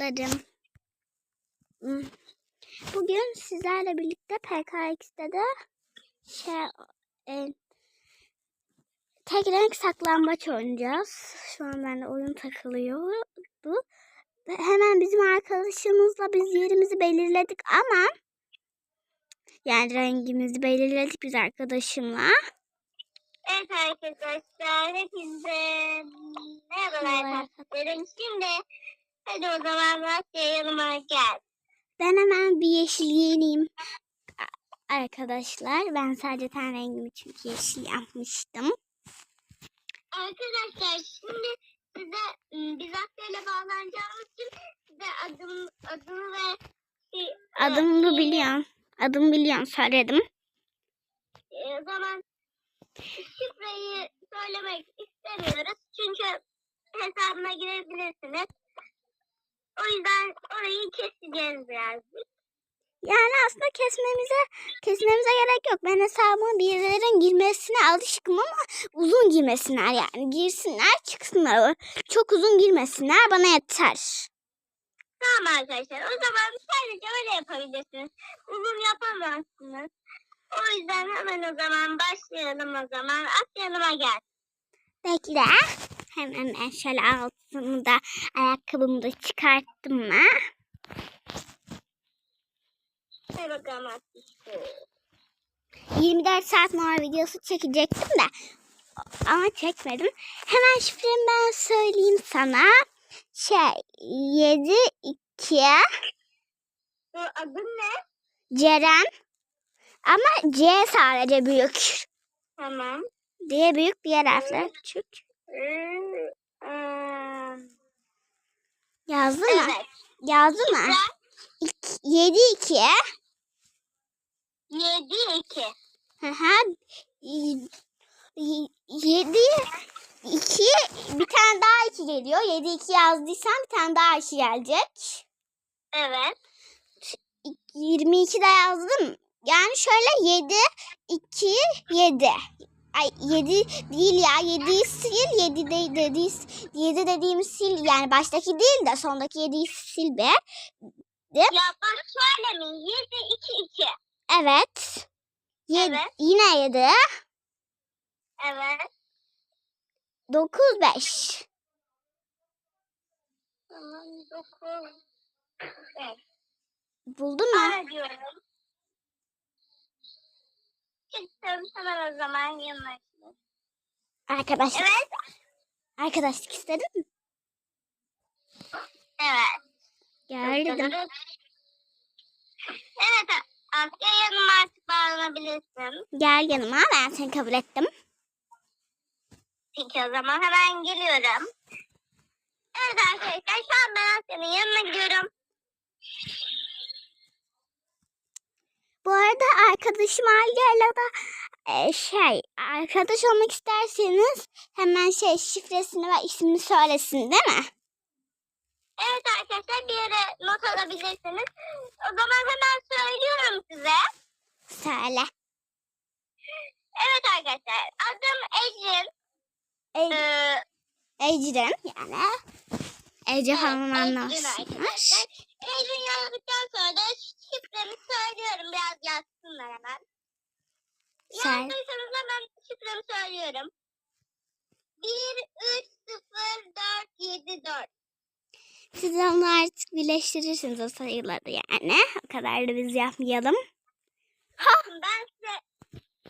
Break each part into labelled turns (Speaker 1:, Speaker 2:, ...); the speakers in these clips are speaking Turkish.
Speaker 1: atladım. Hmm. Bugün sizlerle birlikte PKX'de de şey, e, tek renk saklambaç oynayacağız. Şu an ben de oyun takılıyordu. Ve hemen bizim arkadaşımızla biz yerimizi belirledik ama yani rengimizi belirledik biz arkadaşımla.
Speaker 2: Evet arkadaşlar hepinize merhabalar. Şimdi Hadi o zaman başlayalım gel.
Speaker 1: Ben hemen bir yeşil giyineyim. Arkadaşlar ben sadece ten rengimi çünkü yeşil yapmıştım.
Speaker 2: Arkadaşlar şimdi size ıı, biz Asya'yla bağlanacağımız için size adım, adımı ve
Speaker 1: şey, Adımı e, biliyorum. Adımı biliyorum söyledim.
Speaker 2: E, o zaman şifreyi söylemek istemiyoruz. Çünkü hesabına girebilirsiniz. O yüzden orayı keseceğiz birazcık.
Speaker 1: Yani aslında kesmemize kesmemize gerek yok. Ben hesabıma birilerinin girmesine alışkınım ama uzun girmesinler yani. Girsinler çıksınlar. Çok uzun girmesinler bana yeter.
Speaker 2: Tamam arkadaşlar. O zaman sadece öyle yapabilirsiniz. Uzun yapamazsınız. O yüzden hemen o zaman başlayalım o zaman. Atlayalım gel.
Speaker 1: Bekle. Hemen şöyle altını da ayakkabımı da çıkarttım mı? bakalım 24 saat mor videosu çekecektim de ama çekmedim. Hemen şifremi ben söyleyeyim sana. Şey 7 2 Adın ne? Ceren. Ama C sadece büyük. Tamam. Diye büyük diğer harfler küçük. Ee, Yazdı mı? Evet. Yazdı mı? 7 2 7 2 Hı hı. 7 2 bir tane daha 2 geliyor. 7 2 yazdıysan bir tane daha 2 gelecek. Evet. 22 de yazdım. Yani şöyle 7 2 7. Ay 7 değil ya. 7'yi sil. 7 de, dedi 7 dediğim sil. Yani baştaki değil de sondaki 7'yi sil be.
Speaker 2: De. Ya bana söylemeyin. 7 2 2.
Speaker 1: Evet. 7 evet. yine 7. Evet. 9 5.
Speaker 2: Tamam 9 5.
Speaker 1: Buldun mu? A diyorum
Speaker 2: istiyorum. Tamam o zaman yanına gidelim.
Speaker 1: Arkadaşlık. Evet. Arkadaşlık istedin mi? Evet. Geldim.
Speaker 2: Evet Asya yanıma artık bağlanabilirsin.
Speaker 1: Gel yanıma ben seni kabul ettim.
Speaker 2: Peki o zaman hemen geliyorum. Evet arkadaşlar şu an ben Asya'nın yanına gidiyorum.
Speaker 1: Bu arada arkadaşım Alga'yla da e, şey arkadaş olmak isterseniz hemen şey şifresini ve ismini söylesin değil mi?
Speaker 2: Evet arkadaşlar bir yere not alabilirsiniz. O zaman hemen söylüyorum size. Söyle. Evet arkadaşlar adım Ecrin.
Speaker 1: E ee, Ecrin yani. Ece evet, Hanım'ın anlamasınlar.
Speaker 2: Ecrin yazdıktan sonra da şifremi söylüyorum. Biraz yazsınlar hemen. Sen... Yazdıysanız hemen şifremi söylüyorum. 1 3 0 4 7 4
Speaker 1: Siz onu artık birleştirirsiniz o sayıları yani. O kadar da biz yapmayalım.
Speaker 2: Ha. Ben size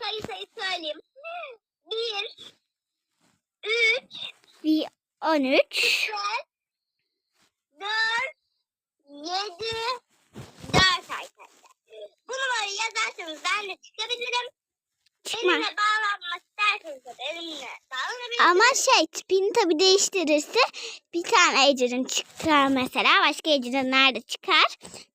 Speaker 2: sayı sayı söyleyeyim. 1 3
Speaker 1: 1 13
Speaker 2: 4 7 soruyu yazarsanız ben de çıkabilirim. Çıkmaz. Elimle bağlanmak isterseniz de elimle bağlanabilirim. Ama
Speaker 1: şey tipini tabii değiştirirse bir tane Ejder'in çıkar mesela. Başka Ejder'inler nerede çıkar.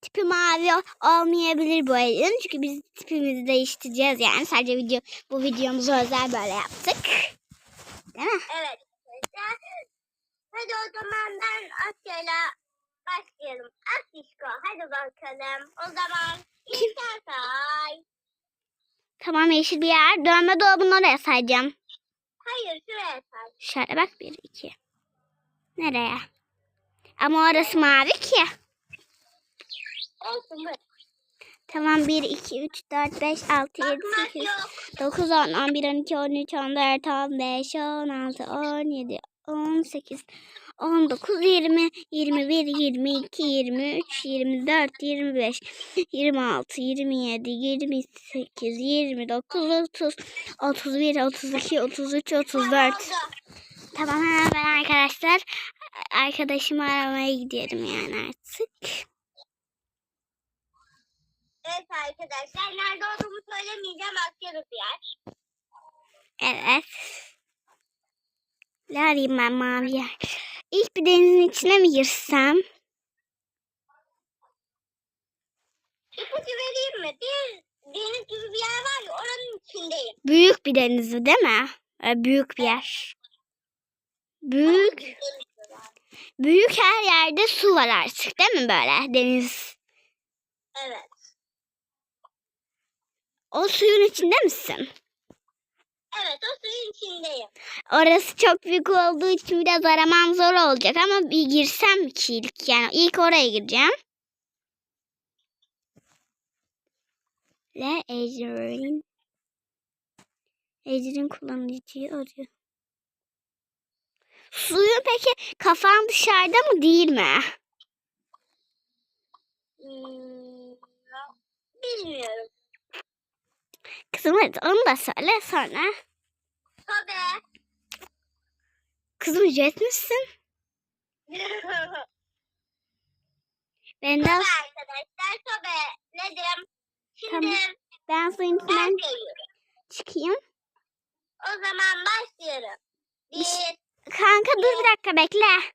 Speaker 1: Tipi mavi olmayabilir bu Ejder'in. Çünkü biz tipimizi değiştireceğiz yani. Sadece video bu videomuzu özel böyle yaptık. Değil mi?
Speaker 2: Evet. Hadi o zaman ben Asya'yla başlayalım. Aşkişko ah, hadi bakalım. O zaman yeşil say.
Speaker 1: Tamam yeşil bir yer. Dönme dolabını oraya sayacağım.
Speaker 2: Hayır şuraya say.
Speaker 1: Şöyle bak bir iki. Nereye? Ama orası mavi ki. Olsun bak. Tamam 1, 2, 3, 4, 5, 6, 7, 8, 9, 10, 11, 12, 13, 14, 15, 16, 17, 18, 19, 20, 21, 22, 23, 24, 25, 26, 27, 28, 29, 30, 31, 32, 33, 34. Tamam hemen ben arkadaşlar arkadaşımı aramaya gidiyorum yani artık.
Speaker 2: Evet arkadaşlar nerede olduğumu söylemeyeceğim atıyoruz yer.
Speaker 1: Evet. Ne arayayım ben mavi yer. İlk bir denizin içine mi girsem?
Speaker 2: İpucu vereyim mi? Bir deniz gibi bir yer var ya oranın içindeyim.
Speaker 1: Büyük bir denizi değil mi? Ee, büyük bir yer. Büyük. Büyük her yerde su var artık değil mi böyle deniz? Evet. O suyun içinde misin?
Speaker 2: Evet o suyun içindeyim.
Speaker 1: Orası çok büyük olduğu için biraz araman zor olacak ama bir girsem ki ilk yani ilk oraya gireceğim. Ve Ejder'in Ejder'in kullanıcıyı arıyor. Suyun peki kafan dışarıda mı değil mi?
Speaker 2: Hmm, bilmiyorum.
Speaker 1: Kızım hadi onu da söyle sonra. Tabii. Kızım ücretmişsin.
Speaker 2: ben de... arkadaşlar tabii. Nedim?
Speaker 1: Şimdi tamam. ben suyun içinden çıkayım.
Speaker 2: O zaman başlıyorum. Bir...
Speaker 1: Şey- Kanka dur bir dakika bekle.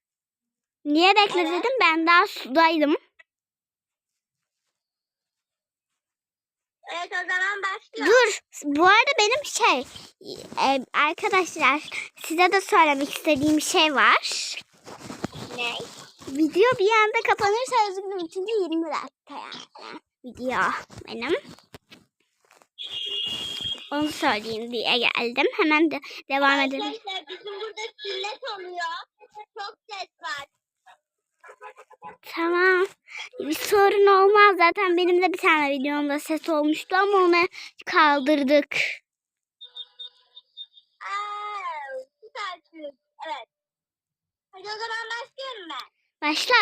Speaker 1: Niye bekle dedim ben daha sudaydım.
Speaker 2: Evet o zaman başlıyor.
Speaker 1: Dur. Bu arada benim şey e, arkadaşlar size de söylemek istediğim şey var. Ne? Video bir anda kapanırsa özgürlüğüm içinde 20 dakika yani. Video benim. Onu söyleyeyim diye geldim. Hemen de devam edelim. Arkadaşlar
Speaker 2: bizim burada kirlet oluyor. Çok ses var.
Speaker 1: Tamam. Bir sorun olmaz. Zaten benim de bir tane videomda ses olmuştu ama onu kaldırdık.
Speaker 2: Evet. Hadi o zaman başlıyorum ben. Başla.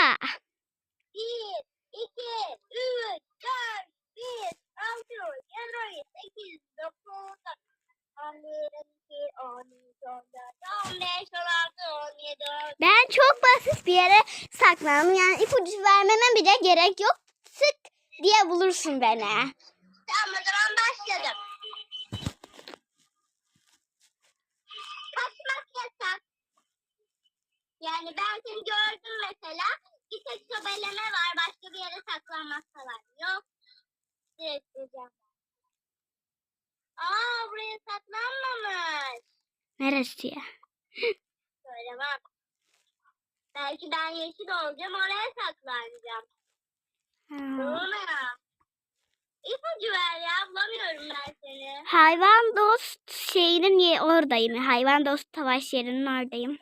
Speaker 2: Bir, iki, üç, dört, bir, altı, yedi, sekiz, dokuz,
Speaker 1: ben çok basit bir yere saklandım. Yani ipucu vermeme bile gerek yok. sık diye bulursun beni. Tamam
Speaker 2: o zaman başladım. Kaçmak yasak. Yani ben seni gördüm mesela. Bir tek sobeleme var. Başka bir yere saklanmak falan yok. Direkt diyeceğim. Aa buraya saklanmamış.
Speaker 1: Neresi ya?
Speaker 2: Böyle bak. Belki ben yeşil olacağım oraya saklanacağım. Hmm. Ona. İpucu ver ya bulamıyorum ben seni.
Speaker 1: Hayvan dost şeyinin ye oradayım. Hayvan dost savaş yerinin oradayım.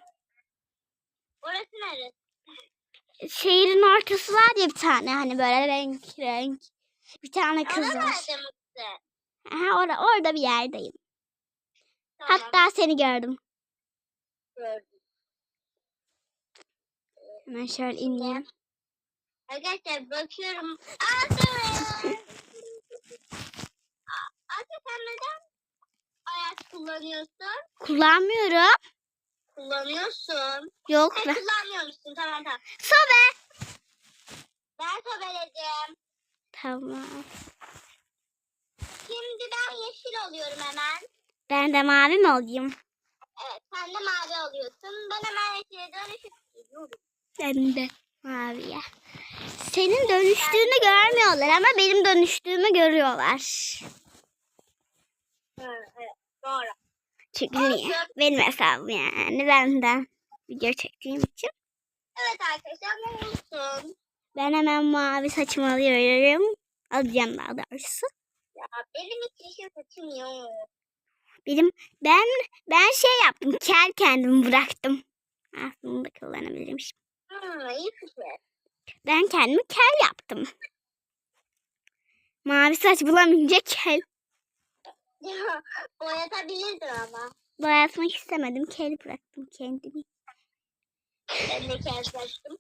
Speaker 2: Orası neresi?
Speaker 1: Şehrin ortası var ya bir tane hani böyle renk renk. Bir tane kız Ona var. Nerede mutlu? Aha, or orada bir yerdeyim. Tamam. Hatta seni gördüm. Gördüm. Hemen ee, şöyle ineyim.
Speaker 2: Arkadaşlar bakıyorum. Altın. Altın sen neden ayak kullanıyorsun?
Speaker 1: Kullanmıyorum.
Speaker 2: Kullanıyorsun. Yok. Sen ben... kullanmıyormuşsun tamam tamam.
Speaker 1: Sobe.
Speaker 2: Ben sobeledim.
Speaker 1: Tamam.
Speaker 2: Şimdi ben yeşil oluyorum hemen.
Speaker 1: Ben de mavi mi olayım?
Speaker 2: Evet sen de mavi oluyorsun. Ben hemen yeşile dönüşüp gidiyorum.
Speaker 1: Ben de maviye. Senin dönüştüğünü görmüyorlar ama benim dönüştüğümü görüyorlar.
Speaker 2: Evet, evet doğru.
Speaker 1: Çünkü niye? Benim hesabım yani benden video çektiğim için.
Speaker 2: Evet arkadaşlar ne olsun.
Speaker 1: Ben hemen mavi saçımı alıyorum. Alacağım daha doğrusu.
Speaker 2: Benim Elimi çişim tutmuyor.
Speaker 1: Benim ben ben şey yaptım. Kel kendimi bıraktım. Aslında kullanabilirmiş.
Speaker 2: şimdi. Hmm,
Speaker 1: Ben kendimi kel yaptım. Mavi saç bulamayınca kel.
Speaker 2: Boyatabilirdin ama.
Speaker 1: Boyatmak istemedim. Kel bıraktım kendimi.
Speaker 2: Ben de kel bıraktım.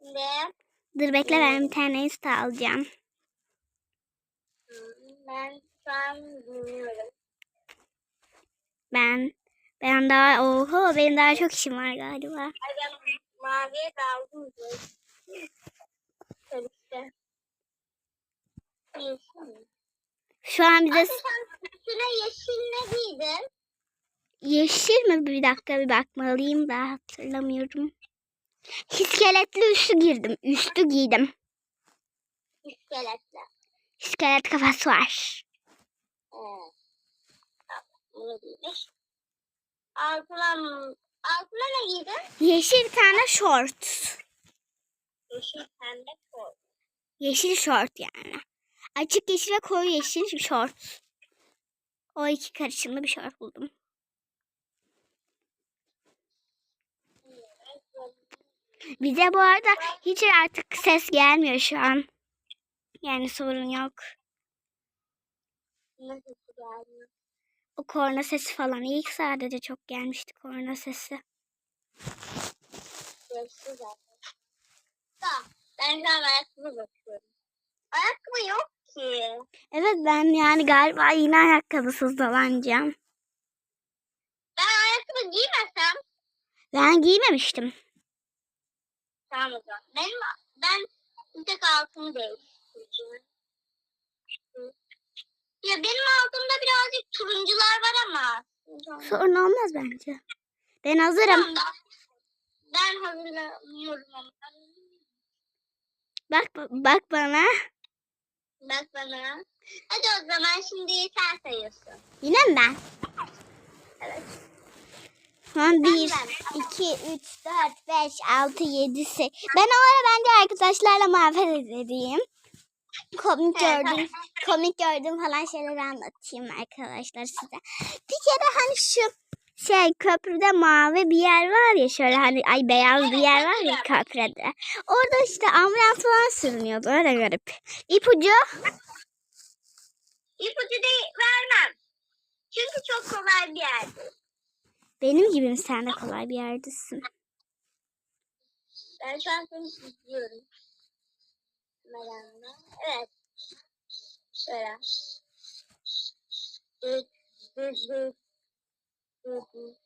Speaker 2: Ne?
Speaker 1: Dur bekle ben bir ee, tane usta alacağım.
Speaker 2: Ben sanmıyorum.
Speaker 1: Ben ben daha oho benim daha çok işim var galiba. Ay
Speaker 2: ben maviye daldım.
Speaker 1: Şu an bize... Abi
Speaker 2: sen yeşil ne giydin?
Speaker 1: Yeşil mi? Bir dakika bir bakmalıyım da hatırlamıyorum. İskeletli üstü girdim. Üstü giydim.
Speaker 2: İskeletli.
Speaker 1: İskelet kafası var. Hmm.
Speaker 2: Altına, ne giydin?
Speaker 1: Yeşil bir tane şort.
Speaker 2: Yeşil pembe şort.
Speaker 1: Yeşil şort yani. Açık yeşil ve koyu yeşil şort. O iki karışımlı bir şort buldum. Bize bu arada hiç artık ses gelmiyor şu an. Yani sorun yok. Nasıl yani? O korna sesi falan. İlk sadece çok gelmişti korna sesi.
Speaker 2: Geçti zaten. ben de ayakkabı Ayakkabı yok ki.
Speaker 1: Evet ben yani galiba yine ayakkabısız dolanacağım.
Speaker 2: Ben ayakkabı giymesem?
Speaker 1: Ben giymemiştim.
Speaker 2: Tamam o zaman. Benim, ben bir tek altımı değiştirdim. Ya benim altımda birazcık turuncular var ama.
Speaker 1: Sorun olmaz bence. Ben hazırım.
Speaker 2: Ben hazırlamıyorum.
Speaker 1: Bak bak bana.
Speaker 2: Bak bana. Hadi o zaman şimdi sen sayıyorsun.
Speaker 1: Yine mi ben? Evet. Tamam 1, 2, 3, 4, 5, 6, 7, 8. Ben o ara bence arkadaşlarla muhabbet edeyim komik gördüm, komik gördüm falan şeyleri anlatayım arkadaşlar size. Bir kere hani şu şey köprüde mavi bir yer var ya şöyle hani ay beyaz bir yer var ya köprüde. Orada işte ambulans falan sürünüyordu öyle garip. İpucu?
Speaker 2: İpucu değil vermem. Çünkü çok kolay bir yerdi.
Speaker 1: Benim gibi mi sen de kolay bir yerdesin?
Speaker 2: Ben şu an seni izliyorum. Melan'la. Evet. Şöyle. Düt, düt, düt. Düt, düt.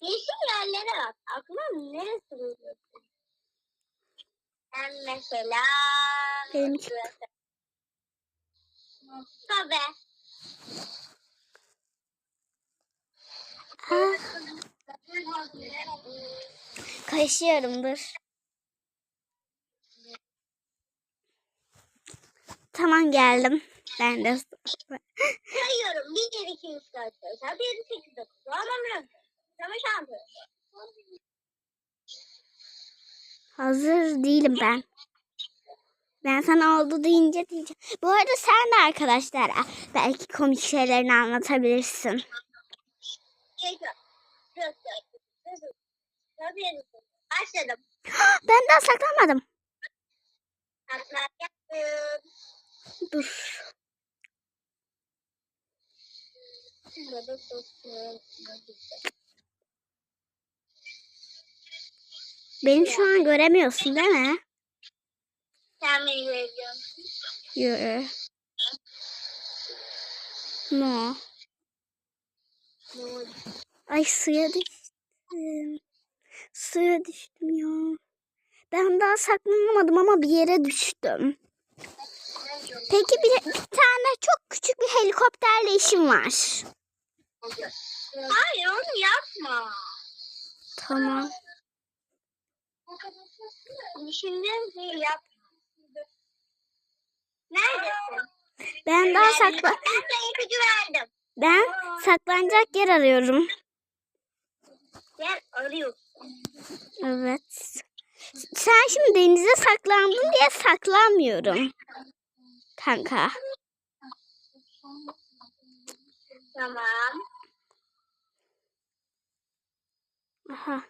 Speaker 2: Yeşil yerlere bak. Aklım neresi buluyor? Ben mesela... Benimki. Tabii.
Speaker 1: Ha. Kaşıyorum dur. Tamam geldim. Ben de
Speaker 2: sayıyorum. 1, 2, 3, 4, 5, 6, 7, 8, 9, 10, 11, 12, 13,
Speaker 1: Hazır değilim ben. Ben sana oldu deyince diyeceğim. Bu arada sen de arkadaşlara belki komik şeylerini anlatabilirsin. Geçiyorum. Başladım. Ben daha saklamadım. Dur. Beni şu an göremiyorsun değil mi?
Speaker 2: Sen beni görebiliyor musun?
Speaker 1: No. No. Ay suya düştüm. Suya düştüm ya. Ben daha saklanamadım ama bir yere düştüm. Peki bir, bir tane çok küçük bir helikopterle işim var.
Speaker 2: Hayır onu yapma. Tamam. Şimdi yap. Neredesin?
Speaker 1: Ben daha sakla...
Speaker 2: Ben,
Speaker 1: ben saklanacak yer arıyorum
Speaker 2: gel arıyor.
Speaker 1: Evet. Sen şimdi denize saklandın diye saklanmıyorum. Kanka.
Speaker 2: Tamam. Aha.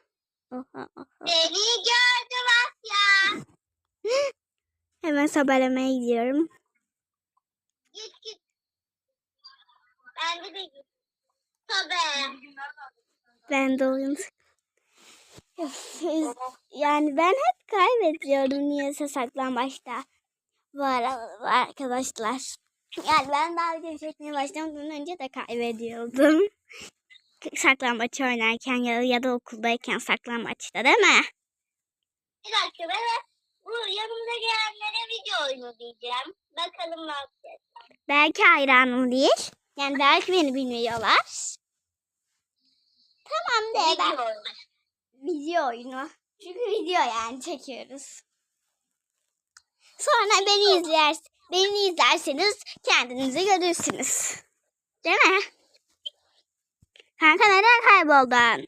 Speaker 2: Beni gördü Asya.
Speaker 1: Hemen sabahlamaya gidiyorum.
Speaker 2: Git git. Bence de git. Tabii.
Speaker 1: Ben de yani ben hep kaybediyorum niyeyse saklambaçta. Bu arada arkadaşlar. Yani ben daha video çekmeye başlamadan önce de kaybediyordum. saklambaç oynarken ya, ya da okuldayken saklambaçta değil mi?
Speaker 2: Bir dakika ben bu yanımda gelenlere video oyunu diyeceğim. Bakalım ne yapacaklar.
Speaker 1: Belki hayranım değil. Yani belki beni bilmiyorlar. Tamam de Video ben. oyunu. Video oyunu. Çünkü video yani çekiyoruz. Sonra beni izlers, beni izlerseniz kendinizi görürsünüz. Değil mi? Kanka neden kayboldun?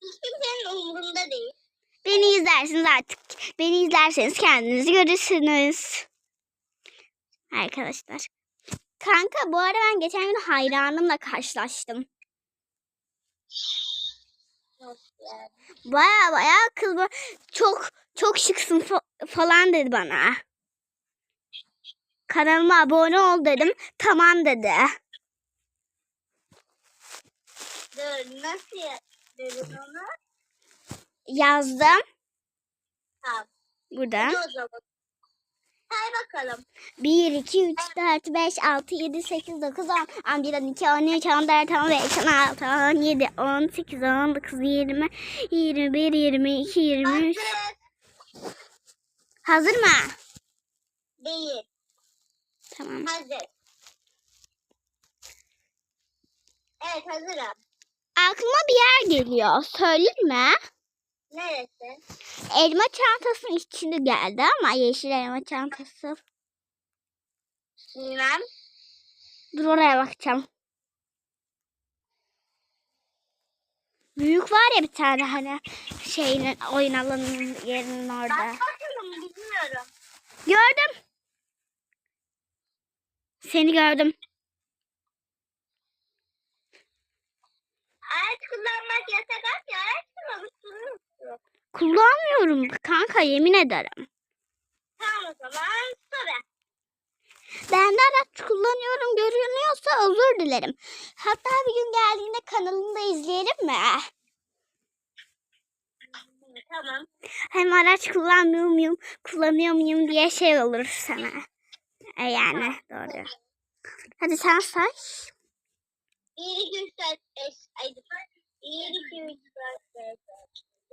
Speaker 2: Hiç kimsenin değil.
Speaker 1: Beni izlersiniz artık. Beni izlerseniz kendinizi görürsünüz. Arkadaşlar. Kanka bu ara ben geçen gün hayranımla karşılaştım. Baya baya kız çok çok şıksın fa falan dedi bana. Kanalıma abone ol dedim. Tamam dedi.
Speaker 2: Dur nasıl dedin onu?
Speaker 1: Yazdım. Tamam. Buradan. Hadi o zaman bakalım. 1, 2, 3, 4, 5, 6, 7, 8, 9, 10, 11, 12, 13, 14, 15, 16, 17, 18, 19, 20, 21, 22, 23. Hazır. Hazır mı? Değil. Tamam.
Speaker 2: Hazır. Evet hazırım.
Speaker 1: Aklıma bir yer geliyor. Söyleyeyim mi?
Speaker 2: Neresi?
Speaker 1: Elma çantasının içinde geldi ama yeşil elma çantası. Bilmem. Dur oraya bakacağım. Büyük var ya bir tane hani şeyin oyun alanının yerinin orada. Bak bilmiyorum. Gördüm. Seni gördüm.
Speaker 2: Araç kullanmak yasak ya. Araç kullanmışsınız.
Speaker 1: Kullanmıyorum kanka yemin ederim.
Speaker 2: Tamam o zaman tabii.
Speaker 1: Ben de araç kullanıyorum görünüyorsa özür dilerim. Hatta bir gün geldiğinde kanalında izleyelim mi? Tamam. Hem araç kullanmıyor muyum, kullanıyor muyum diye şey olur sana. E yani doğru. Hadi sen say. İyi 2, 3, 4, 5, 6,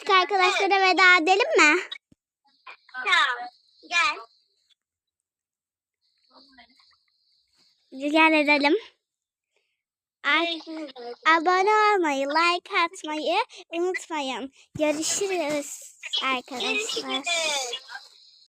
Speaker 1: artık arkadaşlara veda edelim mi? Tamam. Gel. Gel edelim. Ay, abone olmayı, like atmayı unutmayın. Görüşürüz arkadaşlar. Görüşürüz.